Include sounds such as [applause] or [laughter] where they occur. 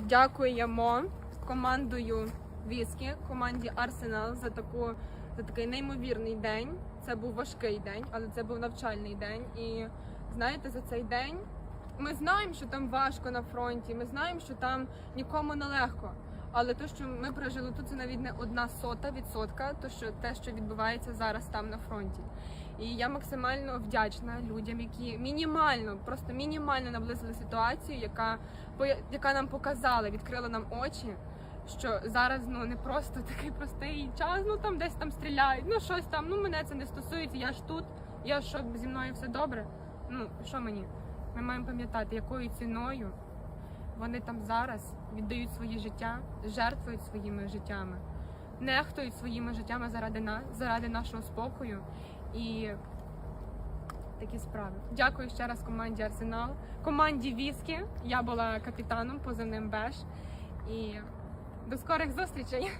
Дякуємо командою Віскі, команді Арсенал за таку за такий неймовірний день. Це був важкий день, але це був навчальний день. І знаєте, за цей день ми знаємо, що там важко на фронті. Ми знаємо, що там нікому не легко. Але те, що ми прожили тут, це навіть не одна сота відсотка, то що те, що відбувається зараз там на фронті. І я максимально вдячна людям, які мінімально, просто мінімально наблизили ситуацію, яка яка нам показала, відкрила нам очі. Що зараз ну не просто [laughs] такий простий час, ну там десь там стріляють, ну щось там. Ну мене це не стосується. Я ж тут, я що зі мною все добре. Ну що мені? Ми маємо пам'ятати, якою ціною вони там зараз віддають своє життя, жертвують своїми життями, нехтують своїми життями заради нас, заради нашого спокою і такі справи. Дякую ще раз команді Арсенал, команді Віскі. Я була капітаном позивним Беш. І до скорих зустрічей!